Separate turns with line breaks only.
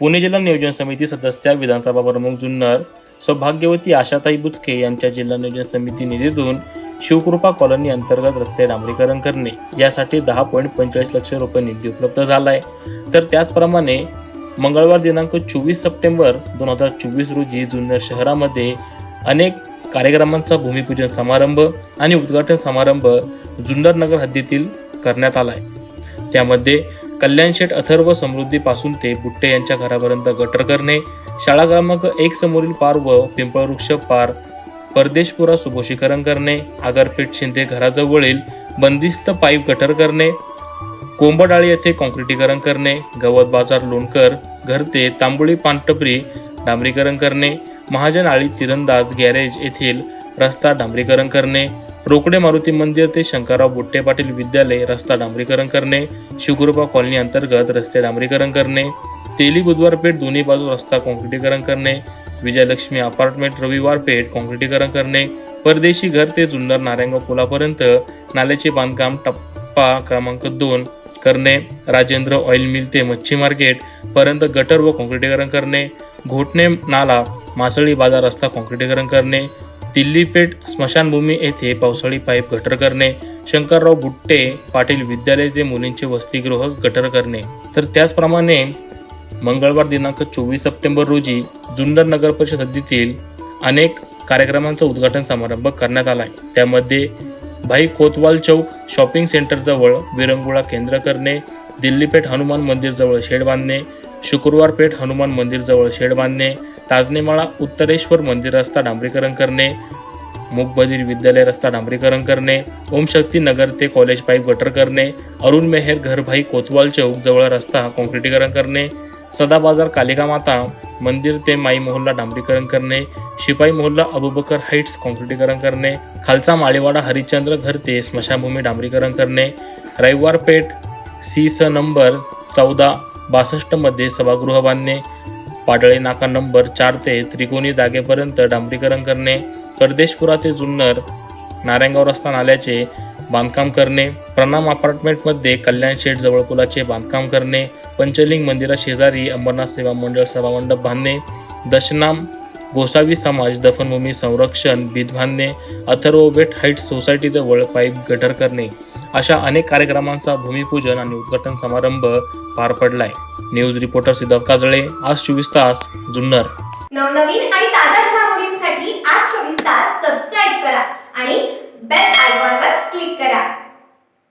पुणे जिल्हा नियोजन समिती सदस्या विधानसभा प्रमुख जुन्नर सौभाग्यवती आशाताई बुचके यांच्या जिल्हा नियोजन समिती निधीतून शिवकृपा कॉलनी अंतर्गत रस्ते डांबरीकरण करणे. यासाठी दहा पॉईंट पंचेचाळीस लक्ष रुपये निधी उपलब्ध झाला आहे तर त्याचप्रमाणे मंगळवार दिनांक चोवीस सप्टेंबर दोन हजार चोवीस रोजी जुन्नर शहरामध्ये अनेक कार्यक्रमांचा भूमिपूजन समारंभ आणि उद्घाटन समारंभ जुन्नर नगर हद्दीतील करण्यात आला आहे त्यामध्ये कल्याणशेठ अथर्व समृद्धीपासून ते बुट्टे यांच्या घरापर्यंत गटर करणे शाळा क्रमांक एक समोरील पार व पिंपळवृक्ष पार परदेशपुरा सुभोषीकरण करणे आगारपेठ शिंदे घराजवळील बंदिस्त पाईप गटर करणे कोंबडाळी येथे कॉन्क्रिटीकरण करणे गवत बाजार लोणकर घरते तांबुळी पानटपरी डांबरीकरण करणे महाजन आळी तिरंदाज गॅरेज येथील रस्ता डांबरीकरण करणे रोकडे मारुती मंदिर ते शंकरराव बुट्टे पाटील विद्यालय रस्ता डांबरीकरण करणे शिवकृपा कॉलनी अंतर्गत रस्ते डांबरीकरण करणे तेली बुधवार पेठ दोन्ही बाजू रस्ता कॉन्क्रिटीकरण करणे विजयलक्ष्मी अपार्टमेंट रविवार पेठ कॉन्क्रिटीकरण करणे परदेशी घर ते जुन्नर नारायणगाव पुलापर्यंत नाल्याचे बांधकाम टप्पा क्रमांक दोन करणे राजेंद्र ऑइल मिल ते मच्छी मार्केट पर्यंत गटर व कॉन्क्रिटीकरण करणे घोटणे नाला मासळी बाजार रस्ता कॉन्क्रिटीकरण करणे दिल्लीपेठ स्मशानभूमी येथे पावसाळी पाईप गटर करणे शंकरराव बुट्टे पाटील विद्यालय ते मुलींचे वसतिगृह गटर करणे. तर त्याचप्रमाणे मंगळवार दिनांक चोवीस सप्टेंबर रोजी जुन्नर नगर परिषद हद्दीतील अनेक कार्यक्रमांचा उद्घाटन समारंभ करण्यात आला आहे. त्यामध्ये भाई कोतवाल चौक शॉपिंग सेंटरजवळ विरंगुळा केंद्र करणे दिल्लीपेठ हनुमान मंदिरजवळ शेड बांधणे शुक्रवार पेठ हनुमान मंदिरजवळ शेड बांधणे ताजनेमाळा उत्तरेश्वर मंदिर रस्ता डांबरीकरण करणे मुकबधीर विद्यालय रस्ता डांबरीकरण करणे ओमशक्ती नगर ते कॉलेज पाईप गटर करणे अरुण मेहेर घरभाई कोतवाल चौक जवळ रस्ता कॉन्क्रिटीकरण करणे सदा बाजार कालिका माता मंदिर ते माई मोहल्ला डांबरीकरण करणे शिपाई मोहल्ला अबुबकर हाईट्स कॉन्क्रिटीकरण करणे खालचा माळेवाडा हरिश्चंद्र घर ते स्मशानभूमी डांबरीकरण करणे रविवार पेठ सी स नंबर चौदा बासष्टमध्ये सभागृह बांधणे पाडळे नाका नंबर चार ते त्रिकोणी जागेपर्यंत डांबरीकरण करणे परदेशपुरा ते जुन्नर नारायणगाव रस्ता नाल्याचे बांधकाम करणे प्रणाम अपार्टमेंटमध्ये कल्याण शेठ जवळ पुलाचे बांधकाम करणे पंचलिंग मंदिरा शेजारी अंबरनाथ सेवा मंडळ सभामंडप बांधणे दशनाम गोसावी समाज दफनभूमी संरक्षण भीत बांधणे अथर्व वेट हाईट्स सोसायटीजवळ पाईप गटर करणे अशा अनेक कार्यक्रमांचा भूमिपूजन आणि उद्घाटन समारंभ पार पडलाय. न्यूज रिपोर्टर सिद्धार्थ काजळे आज चोवीस तास जुन्नर.
नवनवीन आणि ताज्या घडामोडींसाठी आज चोवीस तास सबस्क्राईब करा आणि